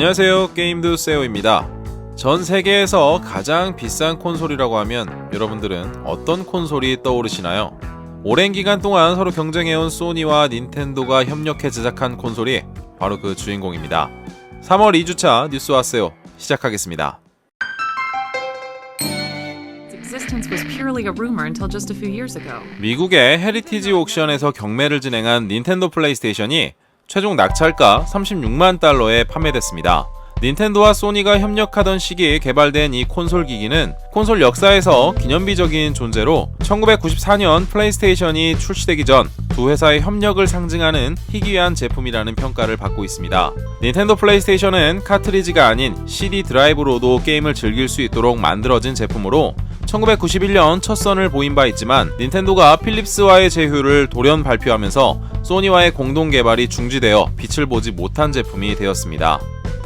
안녕하세요. 게임드 세오입니다. 전 세계에서 가장 비싼 콘솔이라고 하면 여러분들은 어떤 콘솔이 떠오르시나요? 오랜 기간 동안 서로 경쟁해온 소니와 닌텐도가 협력해 제작한 콘솔이 바로 그 주인공입니다. 3월 2주차 뉴스 왔어요. 시작하겠습니다. 미국의 헤리티지 옥션에서 경매를 진행한 닌텐도 플레이스테이션이 최종 낙찰가 36만 달러에 판매됐습니다. 닌텐도와 소니가 협력하던 시기에 개발된 이 콘솔 기기는 콘솔 역사에서 기념비적인 존재로 1994년 플레이스테이션이 출시되기 전 두 회사의 협력을 상징하는 희귀한 제품이라는 평가를 받고 있습니다. 닌텐도 플레이스테이션은 카트리지가 아닌 CD 드라이브로도 게임을 즐길 수 있도록 만들어진 제품으로 1991년 첫 선을 보인 바 있지만 닌텐도가 필립스와의 제휴를 돌연 발표하면서 소니와의 공동 개발이 중지되어 빛을 보지 못한 제품이 되었습니다.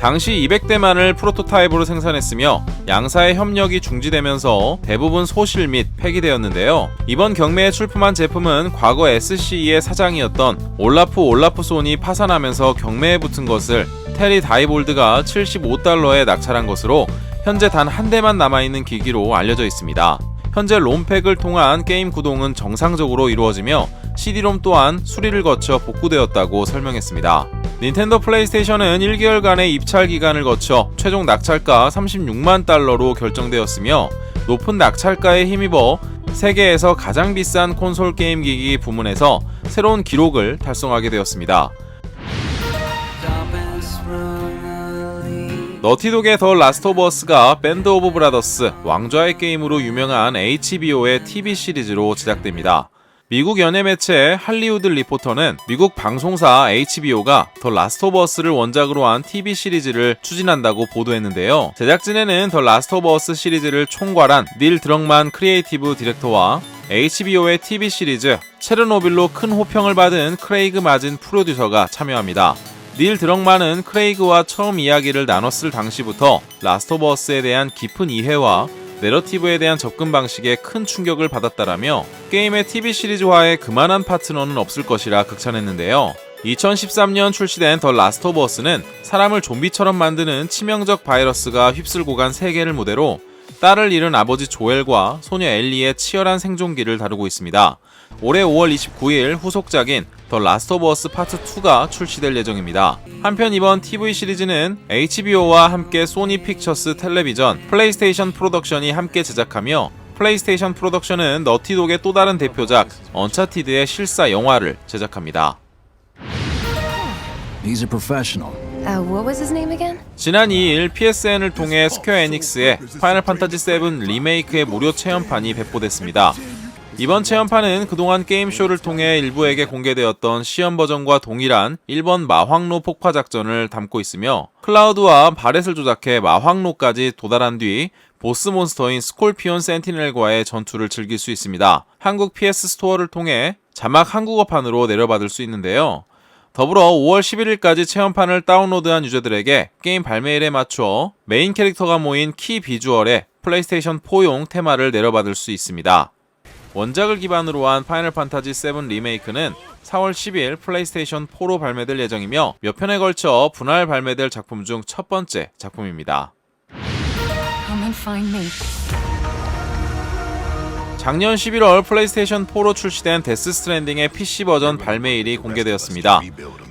당시 200대만을 프로토타입으로 생산했으며 양사의 협력이 중지되면서 대부분 소실 및 폐기되었는데요. 이번 경매에 출품한 제품은 과거 SCE의 사장이었던 올라프 올라프손이 파산하면서 경매에 붙은 것을 테리 다이볼드가 75달러에 낙찰한 것으로 현재 단 한 대만 남아있는 기기로 알려져 있습니다. 현재 롬팩을 통한 게임 구동은 정상적으로 이루어지며 CD롬 또한 수리를 거쳐 복구되었다고 설명했습니다. 닌텐도 플레이스테이션은 1개월간의 입찰 기간을 거쳐 최종 낙찰가 36만 달러로 결정되었으며 높은 낙찰가에 힘입어 세계에서 가장 비싼 콘솔 게임 기기 부문에서 새로운 기록을 달성하게 되었습니다. 너티독의 더 라스트 오브 어스가 밴드 오브 브라더스 왕좌의 게임으로 유명한 HBO의 TV 시리즈로 제작됩니다. 미국 연예 매체 할리우드 리포터는 미국 방송사 HBO가 더 라스트 오브 어스를 원작으로 한 TV 시리즈를 추진한다고 보도했는데요. 제작진에는 더 라스트 오브 어스 시리즈를 총괄한 닐 드럭만 크리에이티브 디렉터와 HBO의 TV 시리즈 체르노빌로 큰 호평을 받은 크레이그 마진 프로듀서가 참여합니다. 닐 드럭만은 크레이그와 처음 이야기를 나눴을 당시부터 라스트 오브 어스에 대한 깊은 이해와 내러티브에 대한 접근 방식에 큰 충격을 받았다라며 게임의 TV 시리즈화에 그만한 파트너는 없을 것이라 극찬했는데요. 2013년 출시된 더 라스트 오브 어스는 사람을 좀비처럼 만드는 치명적 바이러스가 휩쓸고 간 세계를 무대로 딸을 잃은 아버지 조엘과 소녀 엘리의 치열한 생존기를 다루고 있습니다. 올해 5월 29일 후속작인 더 라스트 오브 어스 파트 2가 출시될 예정입니다. 한편 이번 TV 시리즈는 HBO와 함께 소니 픽처스 텔레비전, 플레이스테이션 프로덕션이 함께 제작하며 플레이스테이션 프로덕션은 너티독의 또 다른 대표작 언차티드의 실사 영화를 제작합니다. He's a professional. Uh, what was his name again? 지난 2일 PSN을 통해 스퀘어 에닉스의 파이널 판타지 7 리메이크의 무료 체험판이 배포됐습니다. 이번 체험판은 그동안 게임쇼를 통해 일부에게 공개되었던 시험 버전과 동일한 1번 마황로 폭파 작전을 담고 있으며 클라우드와 바렛을 조작해 마황로까지 도달한 뒤 보스 몬스터인 스콜피온 센티넬과의 전투를 즐길 수 있습니다. 한국 PS 스토어를 통해 자막 한국어판으로 내려받을 수 있는데요. 더불어 5월 11일까지 체험판을 다운로드한 유저들에게 게임 발매일에 맞춰 메인 캐릭터가 모인 키 비주얼의 플레이스테이션 4용 테마를 내려받을 수 있습니다. 원작을 기반으로 한 파이널 판타지 7 리메이크는 4월 10일 플레이스테이션 4로 발매될 예정이며 몇 편에 걸쳐 분할 발매될 작품 중 첫 번째 작품입니다. 작년 11월 플레이스테이션 4로 출시된 데스 스트랜딩의 PC 버전 발매일이 공개되었습니다.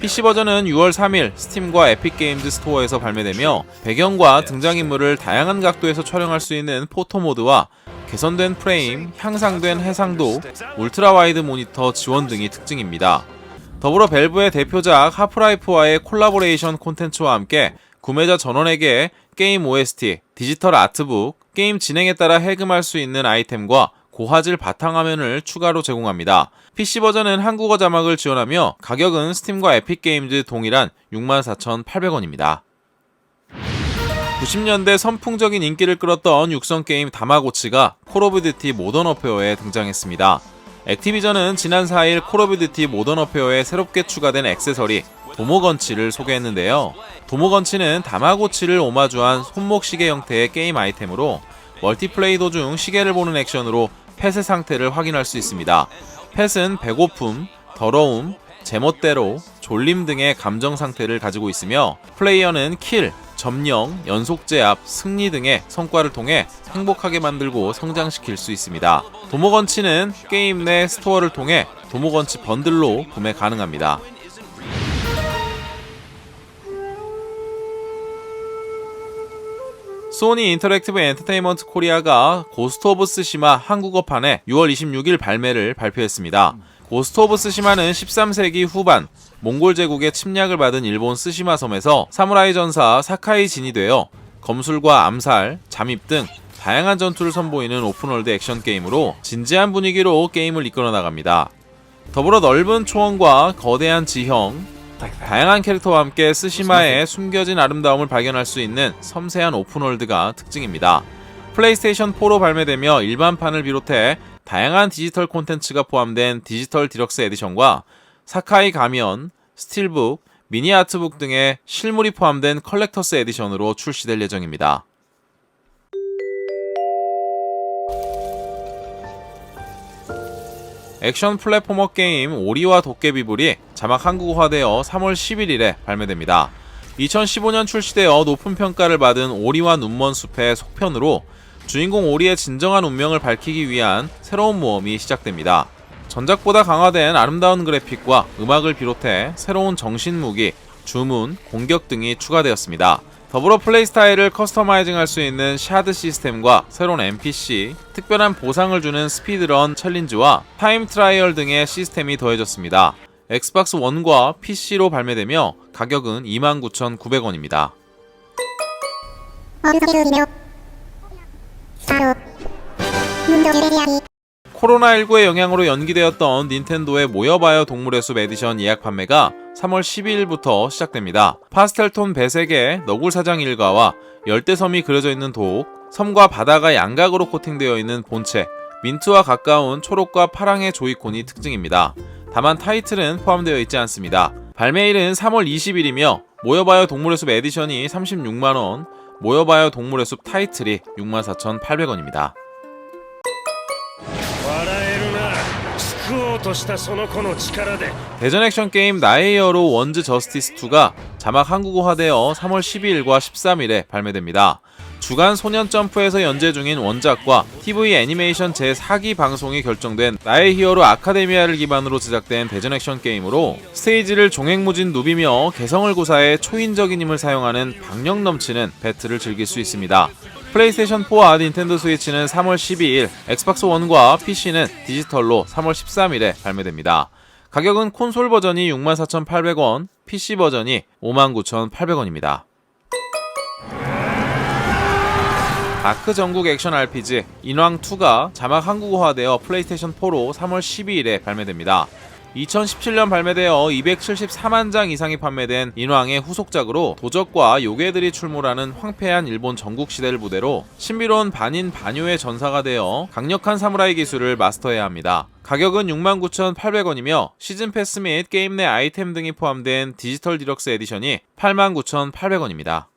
PC 버전은 6월 3일 스팀과 에픽 게임즈 스토어에서 발매되며 배경과 등장인물을 다양한 각도에서 촬영할 수 있는 포토 모드와 개선된 프레임, 향상된 해상도, 울트라 와이드 모니터 지원 등이 특징입니다. 더불어 벨브의 대표작 하프라이프와의 콜라보레이션 콘텐츠와 함께 구매자 전원에게 게임 OST, 디지털 아트북, 게임 진행에 따라 해금할 수 있는 아이템과 고화질 바탕화면을 추가로 제공합니다. PC 버전은 한국어 자막을 지원하며 가격은 스팀과 에픽 게임즈 동일한 64,800원입니다. 90년대 선풍적인 인기를 끌었던 육성 게임 다마고치가 콜 오브 듀티 모던 어페어에 등장했습니다. 액티비전은 지난 4일 콜 오브 듀티 모던 어페어에 새롭게 추가된 액세서리 도모건치를 소개했는데요. 도모건치는 다마고치를 오마주한 손목 시계 형태의 게임 아이템으로 멀티플레이 도중 시계를 보는 액션으로 펫의 상태를 확인할 수 있습니다. 펫은 배고픔, 더러움, 제멋대로, 졸림 등의 감정 상태를 가지고 있으며 플레이어는 킬, 점령, 연속 제압, 승리 등의 성과를 통해 행복하게 만들고 성장시킬 수 있습니다. 도모건치는 게임 내 스토어를 통해 도모건치 번들로 구매 가능합니다. 소니 인터랙티브 엔터테인먼트 코리아가 고스트 오브 스시마 한국어판의 6월 26일 발매를 발표했습니다. 고스트 오브 스시마는 13세기 후반 몽골 제국의 침략을 받은 일본 스시마 섬에서 사무라이 전사 사카이 진이 되어 검술과 암살, 잠입 등 다양한 전투를 선보이는 오픈월드 액션 게임으로 진지한 분위기로 게임을 이끌어 나갑니다. 더불어 넓은 초원과 거대한 지형, 다양한 캐릭터와 함께 스시마의 숨겨진 아름다움을 발견할 수 있는 섬세한 오픈월드가 특징입니다. 플레이스테이션 4로 발매되며 일반판을 비롯해 다양한 디지털 콘텐츠가 포함된 디지털 디럭스 에디션과 사카이 가면, 스틸북, 미니 아트북 등의 실물이 포함된 컬렉터스 에디션으로 출시될 예정입니다. 액션 플랫포머 게임 오리와 도깨비불이 자막 한국어화되어 3월 11일에 발매됩니다. 2015년 출시되어 높은 평가를 받은 오리와 눈먼 숲의 속편으로 주인공 오리의 진정한 운명을 밝히기 위한 새로운 모험이 시작됩니다. 전작보다 강화된 아름다운 그래픽과 음악을 비롯해 새로운 정신 무기, 주문, 공격 등이 추가되었습니다. 더불어 플레이 스타일을 커스터마이징 할 수 있는 샤드 시스템과 새로운 NPC, 특별한 보상을 주는 스피드런 챌린지와 타임 트라이얼 등의 시스템이 더해졌습니다. 엑스박스 1과 PC로 발매되며 가격은 29,900원입니다. 코로나19의 영향으로 연기되었던 닌텐도의 모여봐요 동물의 숲 에디션 예약 판매가 3월 12일부터 시작됩니다. 파스텔톤 배색의 너굴사장 일가와 열대섬이 그려져 있는 독, 섬과 바다가 양각으로 코팅되어 있는 본체, 민트와 가까운 초록과 파랑의 조이콘이 특징입니다. 다만 타이틀은 포함되어 있지 않습니다. 발매일은 3월 20일이며 모여봐요 동물의 숲 에디션이 36만원, 모여봐요 동물의 숲 타이틀이 64,800원입니다. 笑えるな救おうとしたその子の力で 대전 액션 게임 나의 히어로 원즈 저스티스 2가 자막 한국어화되어 3월 12일과 13일에 발매됩니다. 주간 소년 점프에서 연재 중인 원작과 TV 애니메이션 제4기 방송이 결정된 나의 히어로 아카데미아를 기반으로 제작된 대전 액션 게임으로 스테이지를 종횡무진 누비며 개성을 고사해 초인적인 힘을 사용하는 박력 넘치는 배틀을 즐길 수 있습니다. 플레이스테이션 4와 닌텐도 스위치는 3월 12일, 엑스박스 1과 PC는 디지털로 3월 13일에 발매됩니다. 가격은 콘솔 버전이 64,800원, PC 버전이 59,800원입니다. 다크 전국 액션 RPG 인왕2가 자막 한국어화되어 플레이스테이션 4로 3월 12일에 발매됩니다. 2017년 발매되어 274만 장 이상이 판매된 인왕의 후속작으로 도적과 요괴들이 출몰하는 황폐한 일본 전국 시대를 부대로 신비로운 반인 반요의 전사가 되어 강력한 사무라이 기술을 마스터해야 합니다. 가격은 69,800원이며 시즌 패스 및 게임 내 아이템 등이 포함된 디지털 디럭스 에디션이 89,800원입니다.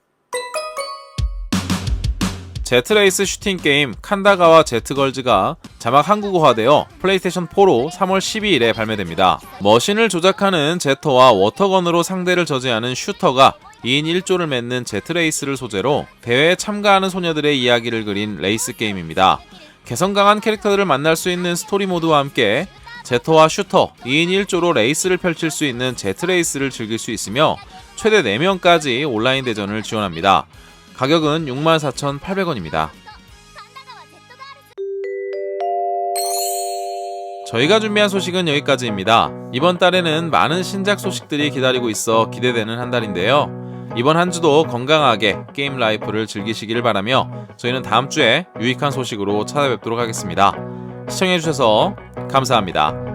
제트레이스 슈팅 게임 칸다가와 제트걸즈가 자막 한국어화되어 플레이스테이션 4로 3월 12일에 발매됩니다. 머신을 조작하는 제터와 워터건으로 상대를 저지하는 슈터가 2인 1조를 맺는 제트레이스를 소재로 대회에 참가하는 소녀들의 이야기를 그린 레이스 게임입니다. 개성 강한 캐릭터들을 만날 수 있는 스토리 모드와 함께 제터와 슈터 2인 1조로 레이스를 펼칠 수 있는 제트레이스를 즐길 수 있으며 최대 4명까지 온라인 대전을 지원합니다. 가격은 64,800원입니다. 저희가 준비한 소식은 여기까지입니다. 이번 달에는 많은 신작 소식들이 기다리고 있어 기대되는 한 달인데요. 이번 한 주도 건강하게 게임 라이프를 즐기시길 바라며 저희는 다음 주에 유익한 소식으로 찾아뵙도록 하겠습니다. 시청해주셔서 감사합니다.